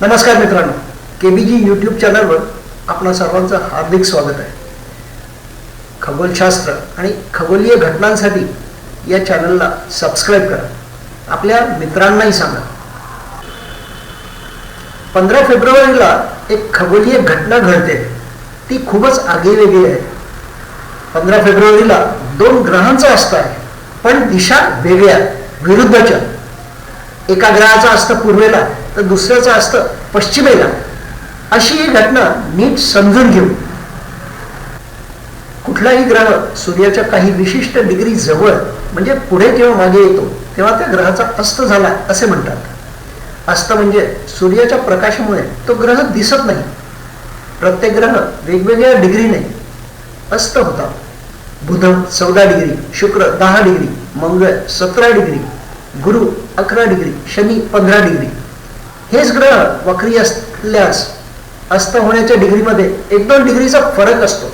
नमस्कार मित्रांनो. के बी जी यूट्यूब चॅनलवर आपणा सर्वांचं हार्दिक स्वागत आहे. खगोलशास्त्र आणि खगोलीय घटनांसाठी या चॅनलला सबस्क्राईब करा. आपल्या मित्रांनाही सांगा. पंधरा फेब्रुवारीला एक खगोलीय घटना घडते. ती खूपच आगीवेगळी आहे. पंधरा फेब्रुवारीला दोन ग्रहांचा असतं आहे पण दिशा वेगळ्या विरुद्धच्या. एका ग्रहाचं असतं पूर्वेला तर दुसऱ्याचं असतं पश्चिमेला. अशी ही घटना नीट समजून घेऊ. कुठलाही ग्रह सूर्याच्या काही विशिष्ट डिग्री जवळ म्हणजे पुढे किंवा मागे येतो तेव्हा त्या ग्रहाचा अस्त झाला असे म्हणतात. अस्त म्हणजे सूर्याच्या प्रकाशामुळे तो ग्रह दिसत नाही. प्रत्येक ग्रह वेगवेगळ्या डिग्रीने अस्त होता. बुध चौदा डिग्री शुक्र दहा डिग्री मंगळ सतरा डिग्री गुरु अकरा डिग्री शनी पंधरा डिग्री. हेच ग्रह वक्री असल्यास अस्त होण्याच्या डिग्रीमध्ये एक दोन डिग्रीचा फरक असतो.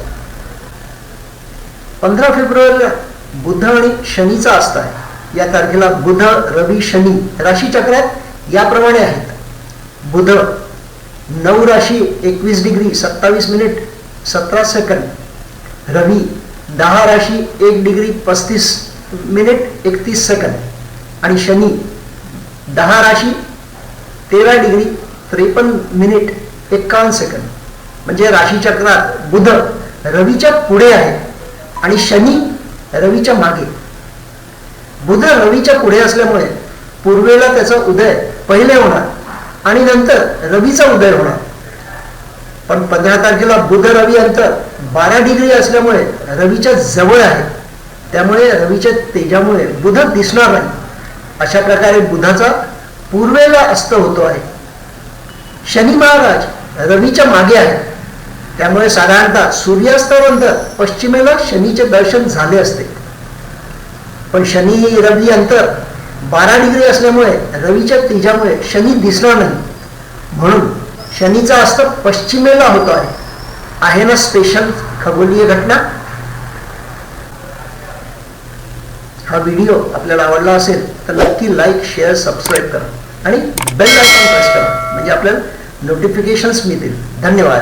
पंधरा फेब्रुवारीला बुध आणि शनीचा असत आहे. या तारखेला बुध रवी शनी राशीचक्रात याप्रमाणे आहेत. बुध नऊ राशी एकवीस डिग्री सत्तावीस मिनिट सतरा सेकंद. रवी दहा राशी एक डिग्री पस्तीस मिनिट एकतीस सेकंद. आणि शनी दहा राशी तेरा डिग्री त्रेपन्न मिनिट एक्कावन्न सेकंद. म्हणजे राशीचक्रात बुध रवीच्या पुढे आहे आणि शनी रवीच्या मागे. बुध रवीच्या पुढे असल्यामुळे पूर्वेला त्याचा उदय पहिले होणार आणि नंतर रवीचा उदय होणार. पण पंधरा तारखेला बुध रवी अंतर बारा डिग्री असल्यामुळे रवीच्या जवळ आहे. त्यामुळे रवीच्या तेजामुळे बुध दिसणार नाही. अशा प्रकारे बुधाचा पूर्वेला अस्त होतो आहे. शनी महाराज रवीच्या मागे आहे त्यामुळे साधारणतः सूर्यास्तानंतर पश्चिमेला शनीचे दर्शन झाले असते. पण शनी रवी अंतर बारा डिग्री असल्यामुळे रवीच्या तेजामुळे शनी दिसणार नाही. म्हणून शनीचा अस्त पश्चिमेला होतो आहे. आहे ना स्पेशल खगोलीय घटना? हा व्हिडिओ आपल्याला आवडला असेल तर नक्की लाईक शेअर सबस्क्राईब करा. आणि बेल आयकॉन प्रेस करा. म्हणजे आपल्याला नोटिफिकेशन्स मिळतील. धन्यवाद.